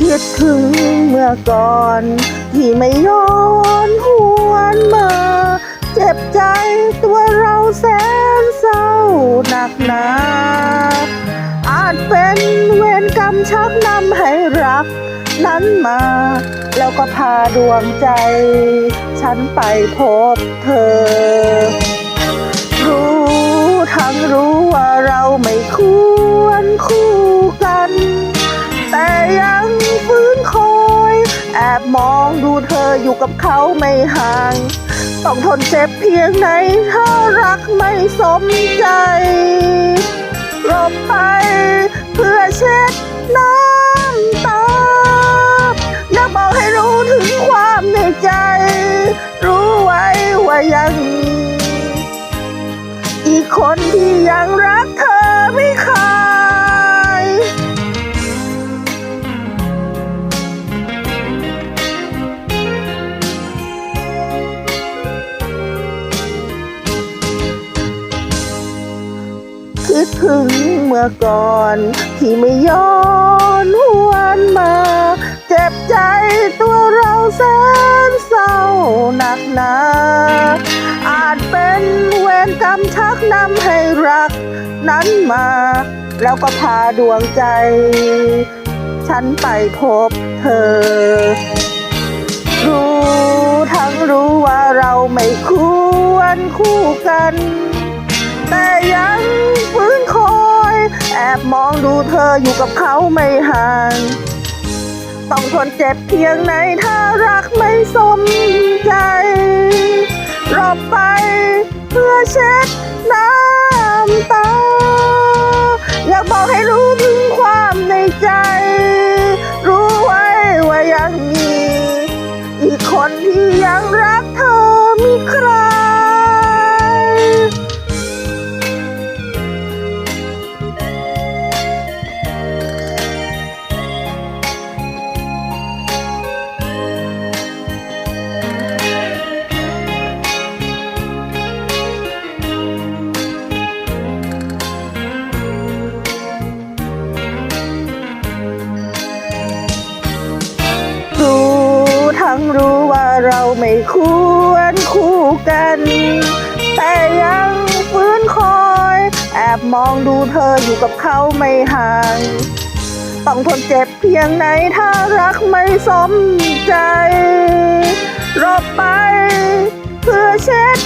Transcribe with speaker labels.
Speaker 1: คิดถึงเมื่อก่อน ที่ไม่ย้อนหวนมา เจ็บใจตัวเราแสนเศร้าหนักหนาอาจเป็นเวรกรรมชักนำให้รัก นั้นมา แล้วก็พาดวงใจ ฉันไปพบเธอ เธออยู่กับเขาไม่ห่าง ต้องทนเจ็บเพียงไหนถ้ารักไม่สมใจหลบไปเพื่อเช็ดน้ำตาอยาบอกให้รู้ถึงความในใจ รู้ไว้ว่ายัง อีกคนที่ยังรัก คิดถึงเมื่อก่อน ที่ไม่ย้อนหวนมา เจ็บใจตัวเราแสนเศร้าหนักหนาอาจเป็นเวรกรรมชักนำให้รัก นั้นมา แล้วก็พาดวงใจ ฉันไปพบเธอ รู้ทั้งรู้ว่าเราไม่ควรคู่กัน แต่ยังฟื้นคอย แอบมองดูเธออยู่กับเขาไม่ห่าง ต้องทนเจ็บเพียงไหนถ้ารักไม่สมใจหลบไปเพื่อเช็ดน้ำตา อยากบอกให้รู้ถึงความในใจ ทั้งรู้ว่าเราไม่ควรคู่กัน แต่ยังฟื้นคอย แอบมองดูเธออยู่กับเขาไม่ห่าง ต้องทนเจ็บเพียงไหนถ้ารักไม่สมใจรบไป เพื่อเช็ด